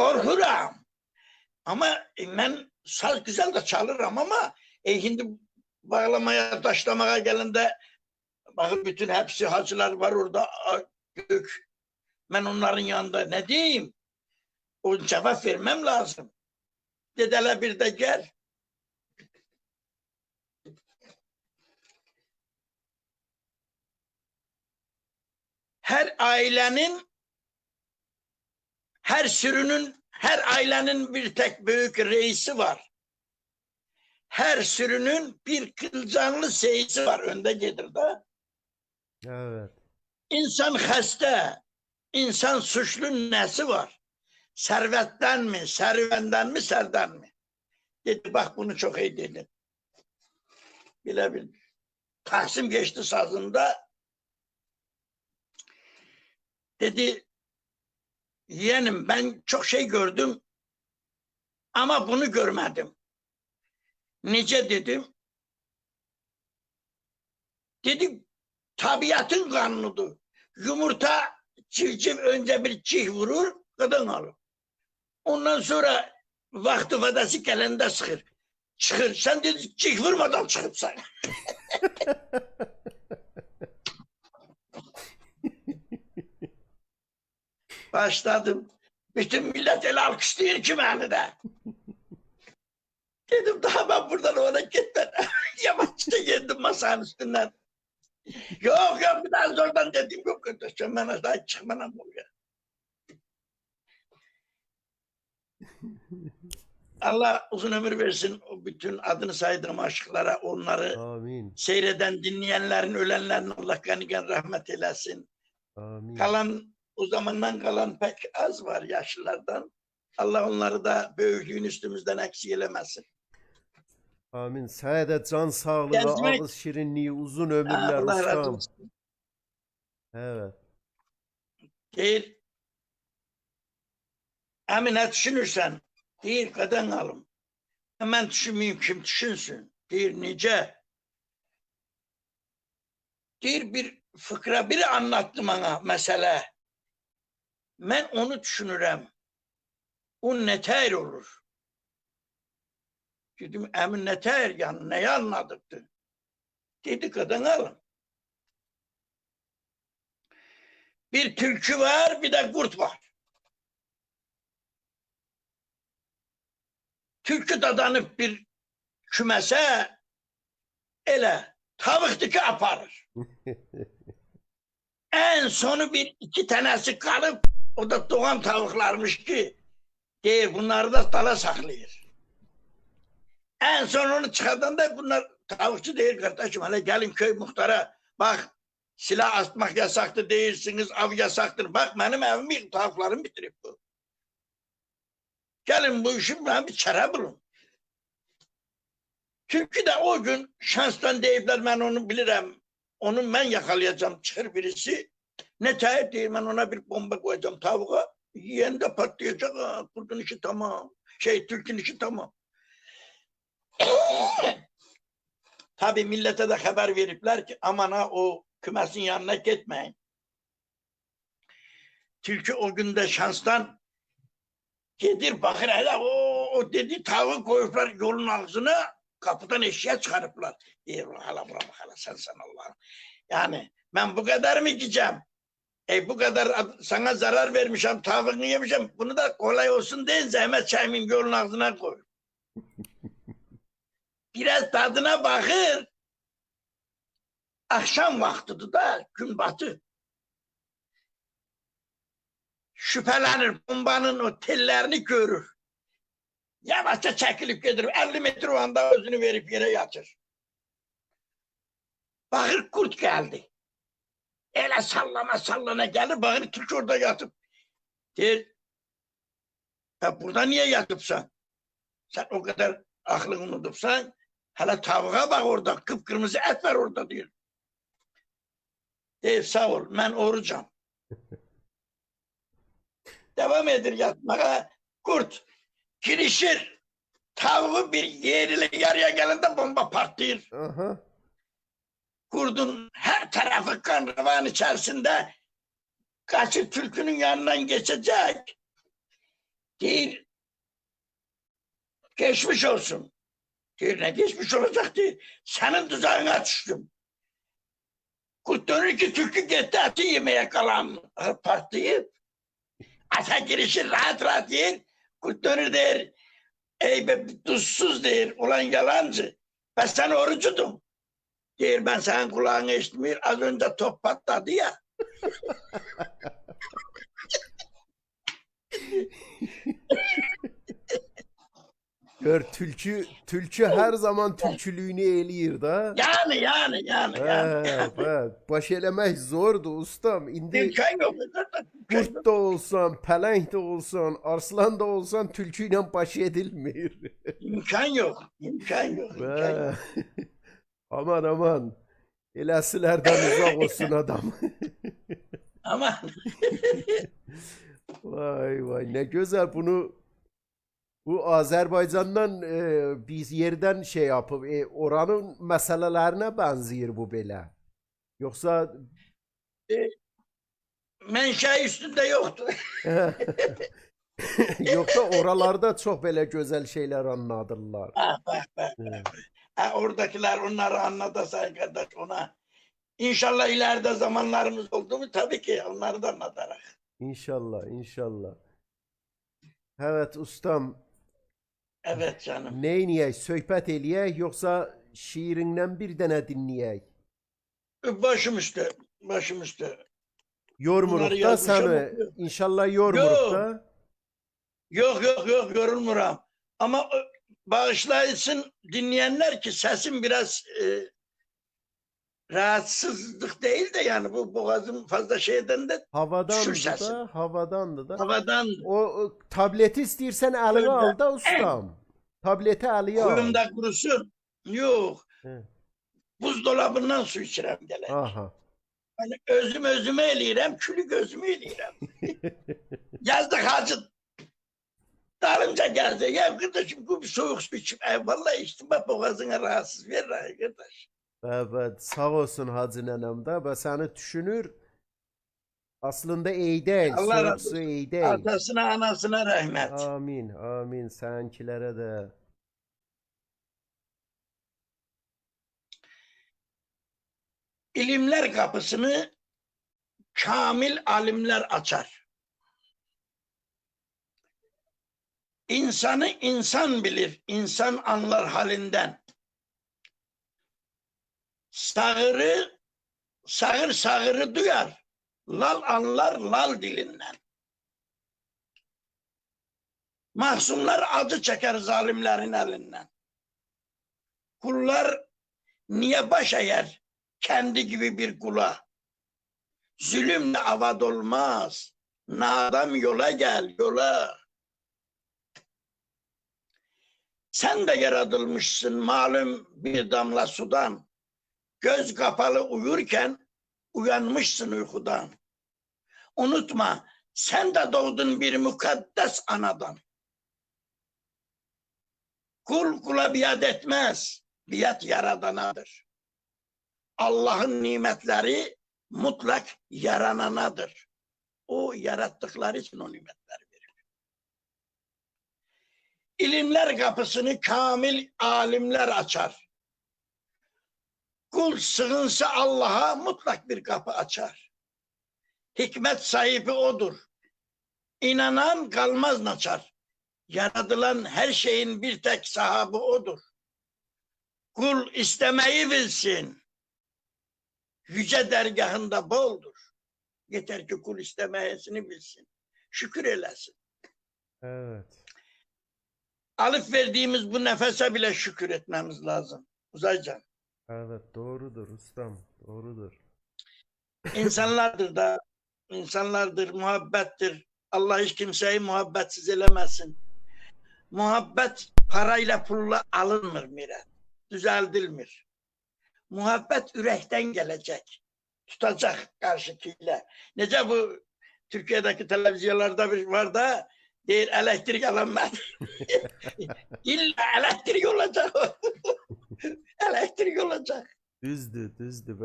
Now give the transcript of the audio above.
korkuram. Ama e, ben saz güzel de çalırım ama e, şimdi bağlamaya, taşlamaya gelende bakın bütün hepsi hacılar var orada gök. Ben onların yanında ne diyeyim? O cevap vermem lazım. Dedeler bir de gel. Her ailenin her sürünün her ailenin bir tek büyük reisi var. Her sürünün bir kılcanlı seyisi var önde gelir de. Evet. İnsan hasta, insan suçlu nesi var? Servetten mi, servenden mi, serden mi? Dedi bak bunu çok iyi dedin. Bile bil. Taksim geçti sazında. Dedi yeğenim ben çok şey gördüm ama bunu görmedim. Nice dedim. Dedim tabiatın kanunudur. Yumurta civciv önce bir çiğ vurur, kadın alır. Ondan sonra vakti vadası gelende sıkır. Çıkır. Sen dedi çiğ vurmadan çıkıp sen. Başladım. Bütün millet el alkışlıyor ki beni de. Dedim daha ben buradan ona gitmem. Yavaşça geldim masanın üstünden. Yok yok bir daha oradan dedim yok kardeşim ben daha çıkmam buraya. Allah uzun ömür versin o bütün adını saydığım aşıklara onları Amin. seyreden dinleyenlerin ölenlerin Allah kanıken rahmet eylesin. Amin. Kalan o zamandan kalan pek az var yaşlılardan. Allah onları da büyüklüğün üstümüzden eksik eylemesin. Amin. Saadet, can sağlığı, Gezmek- ağız şirinliği, uzun ömürler Allah razı ustam. olsun. Evet. Değil. Emine düşünürsen değil kadın alım. Hemen düşünmeyeyim kim düşünsün. Değil nice. Değil bir fıkra biri anlattı bana mesele. Ben onu düşünürüm. O neter olur. Dedim emin neter yani neyi anladıktı? Dedi kadın alın. Bir türkü var bir de kurt var. Türkü dadanıp bir kümese ele tavuk diki aparır. en sonu bir iki tanesi kalıp o da doğan tavuklarmış ki değil bunları da dala saklıyor. En son onu çıkardığında bunlar tavukçu değil kardeşim. Hele gelin köy muhtara bak silah atmak yasaktır değilsiniz av yasaktır. Bak benim evimi tavuklarım bitirip bu. Gelin bu işi ben bir çare bulun. Çünkü de o gün şanstan deyipler ben onu bilirim. Onu ben yakalayacağım çıkır birisi. Ne tayip değil ben ona bir bomba koyacağım tavuğa. Yiyen de patlayacak. Ha, kurdun işi tamam. Şey Türk'ün işi tamam. Tabi millete de haber veripler ki aman ha o kümesin yanına gitmeyin. Tilki o günde şanstan gelir bakır hele o, o dedi tavuğu koyuplar yolun ağzına kapıdan eşya çıkarıplar. Diyor hala bura bak hala sen sen Allah'ım. Yani ben bu kadar mı gideceğim? E bu kadar ad- sana zarar vermişim, tavuğunu yemişim. Bunu da kolay olsun deyin zahmet çaymayayım yolun ağzına koy. Biraz tadına bakır. Akşam vaktidir da gün batı. Şüphelenir bombanın o tellerini görür. Yavaşça çekilip gelir. 50 metre o anda özünü verip yere yatır. Bakır kurt geldi. Ele sallana sallana gelir. Bakır Türk orada yatıp. Der. Ya burada niye yatıpsan? Sen o kadar aklını unutupsan. Hele tavuğa bak orada. Kıpkırmızı et var orada diyor. Der sağ ol. Ben orucam. Devam edir yatmaya. Kurt girişir. Tavuğu bir yerine yarıya gelende bomba patlıyor. Aha. Kurdun her tarafı kan revan içerisinde kaçı türkünün yanından geçecek. Değil. Geçmiş olsun. Değil ne geçmiş olacak değil. Senin tuzağına düştüm. Kurt dönür ki türkü gitti eti yemeye kalan patlayıp ata girişir rahat rahat yer. Kurt dönür der. Ey be tuzsuz der. Ulan yalancı. Ben sen orucudum. Der ben senin kulağını eşitmiyor. Az önce top patladı ya. Gör tülkü tülkü her zaman tülkülüğünü eləyir da. Yani yani yani. yani. Evet, evet. Baş eləmək zordur ustam. İndi qurt da olsan, pələng də olsan, arslan da olsan tülkü ilə baş edilmir. İmkan yok. İmkan yok. imkan yok. Aman aman. Eləsilərdən uzaq olsun adam. Ama Vay vay ne güzel bunu bu Azerbaycan'dan e, biz yerden şey yapıp e, oranın meselelerine benziyor bu böyle. Yoksa menşe üstünde yoktu. yoksa oralarda çok böyle güzel şeyler anladırlar. Bak bak bak. Evet. Ha, oradakiler onları sen kardeş ona. İnşallah ileride zamanlarımız oldu mu tabii ki onları da anlatarak. İnşallah inşallah. Evet ustam Evet canım. neyniyək söhbət eləyək yoksa şiirindən bir dənə dinləyək? Başım üstü. Başım üstü. Yormuruq da okuyorum. İnşallah yormuruq Yok. da. Yok yok yok yorulmuram. Ama e, bağışlayın dinleyenler ki sesim biraz e, rahatsızlık değil de yani bu boğazım fazla şeyden de Havadandı sesim. da, havadandı da. havadan O, o tableti istəyirsən əlinə Öyle. al da ustam. Tableti əliyə al. kuyumda kurusun. Yok. He. Buzdolabından su içirem gele. Aha. Hani özüm özüme eləyirəm, külü gözümü eləyirəm. Yazdık hacı. Darınca geldi. Ya kardeşim bu bir soğuk su içip. Ay vallahi içtim bak boğazına rahatsız ver arkadaş. Evet, sağ olsun Hacı nənəm də və səni düşünür. Aslında iyi deyil, Allah soğuk razı su olsun. iyi deyil. Atasına anasına rahmet. Amin, amin. Sənkilərə də. İlimler kapısını kamil alimler açar. İnsanı insan bilir, insan anlar halinden. Sağırı, sağır sağırı duyar, lal anlar lal dilinden. Mahzunlar acı çeker zalimlerin elinden. Kullar niye baş eğer kendi gibi bir kula? Zulümle avad olmaz. Nadam yola gel yola. Sen de yaratılmışsın malum bir damla sudan. Göz kapalı uyurken uyanmışsın uykudan. Unutma sen de doğdun bir mukaddes anadan. Kul kula biat etmez. Biat yaradanadır. Allah'ın nimetleri mutlak yarananadır. O yarattıkları için o nimetleri. İlimler kapısını kamil alimler açar. Kul sığınsa Allah'a mutlak bir kapı açar. Hikmet sahibi odur. İnanan kalmaz naçar. Yaratılan her şeyin bir tek sahibi odur. Kul istemeyi bilsin. Yüce dergahında boldur. Yeter ki kul istemeyesini bilsin. Şükür eylesin. Evet. Alıp verdiğimiz bu nefese bile şükür etmemiz lazım. Uzaycan. Evet, doğrudur ustam. Doğrudur. İnsanlardır da, insanlardır, muhabbettir. Allah hiç kimseyi muhabbetsiz elemesin. Muhabbet parayla pulla alınmır Mirat. Düzeltilmir. Muhabbet yürekten gelecek. Tutacak karşıkiyle. Nece bu Türkiye'deki televizyonlarda bir var da değil elektrik alanlar. İlla elektrik olacak. elektrik olacak. Düzdür, düzdür.